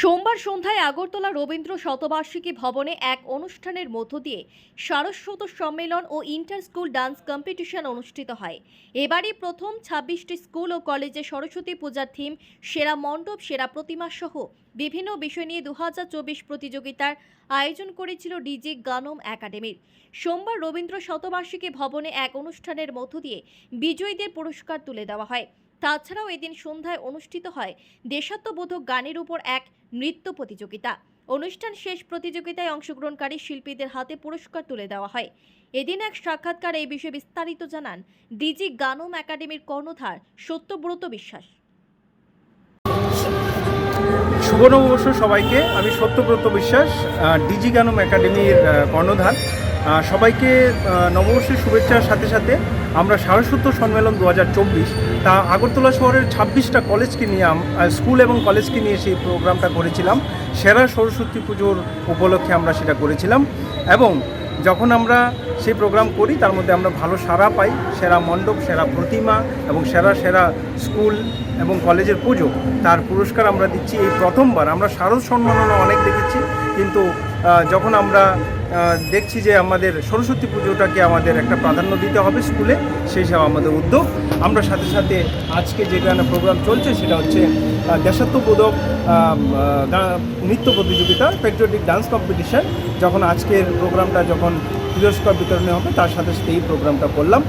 সোমবার সন্ধ্যায় আগরতলা রবীন্দ্র শতবার্ষিকী ভবনে এক অনুষ্ঠানের মধ্য দিয়ে সারস্বত সম্মেলন ও ইন্টার স্কুল ডান্স কম্পিটিশন অনুষ্ঠিত হয়। এবারই প্রথম ছাব্বিশটি স্কুল ও কলেজে সরস্বতী পূজার থিম সেরা মণ্ডপ, সেরা প্রতিমা সহ বিভিন্ন বিষয় নিয়ে দু হাজার চব্বিশ প্রতিযোগিতার আয়োজন করেছিল ডিজি গানম একাডেমির সোমবার রবীন্দ্র শতবার্ষিকী ভবনে এক অনুষ্ঠানের মধ্য দিয়ে বিজয়ীদের পুরস্কার তুলে দেওয়া হয়। তাছাড়াও এদিন সন্ধ্যায় অনুষ্ঠিত হয় দেশাত্মবোধক গানের উপর এক নৃত্য প্রতিযোগিতা। অনুষ্ঠান শেষ প্রতিযোগিতায় অংশগ্রহণকারী শিল্পীদের হাতে পুরস্কার তুলে দেওয়া হয়। এদিন এক সাক্ষাৎকারে এই বিষয়ে বিস্তারিত জানান ডিজি গানম একাডেমির কর্ণধার সত্যব্রত বিশ্বাস। শুভ নববর্ষ সবাইকে। আমি সত্যব্রত বিশ্বাস ডিজি গানম একাডেমির কর্ণধার। সবাইকে নববর্ষের শুভেচ্ছার সাথে সাথে আমরা সারস্বত সম্মেলন দু হাজার চব্বিশ, তা আগরতলা শহরের ছাব্বিশটা কলেজকে নিয়ে স্কুল এবং কলেজকে নিয়ে সেই প্রোগ্রামটা করেছিলাম। সেরা সরস্বতী পুজোর উপলক্ষে আমরা সেটা করেছিলাম এবং যখন আমরা সেই প্রোগ্রাম করি, তার মধ্যে আমরা ভালো সাড়া পাই। সেরা মণ্ডপ, সেরা প্রতিমা এবং সেরা সেরা স্কুল এবং কলেজের পুজো, তার পুরস্কার আমরা দিচ্ছি। এই প্রথমবার আমরা শারদ সম্মাননা অনেক দেখেছি, কিন্তু যখন আমরা দেখছি যে আমাদের সরস্বতী পুজোটাকে আমাদের একটা প্রাধান্য দিতে হবে স্কুলে, সেই সব আমাদের উদ্যোগ। আমরা সাথে সাথে আজকে যে গানের প্রোগ্রাম চলছে, সেটা হচ্ছে দেশাত্মবোধক নৃত্য প্রতিযোগিতা পেট্রিয়টিক ডান্স কম্পিটিশান যখন আজকের প্রোগ্রামটা যখন পুরস্কার বিতরণে হবে, তার সাথে সাথে এই প্রোগ্রামটা করলাম।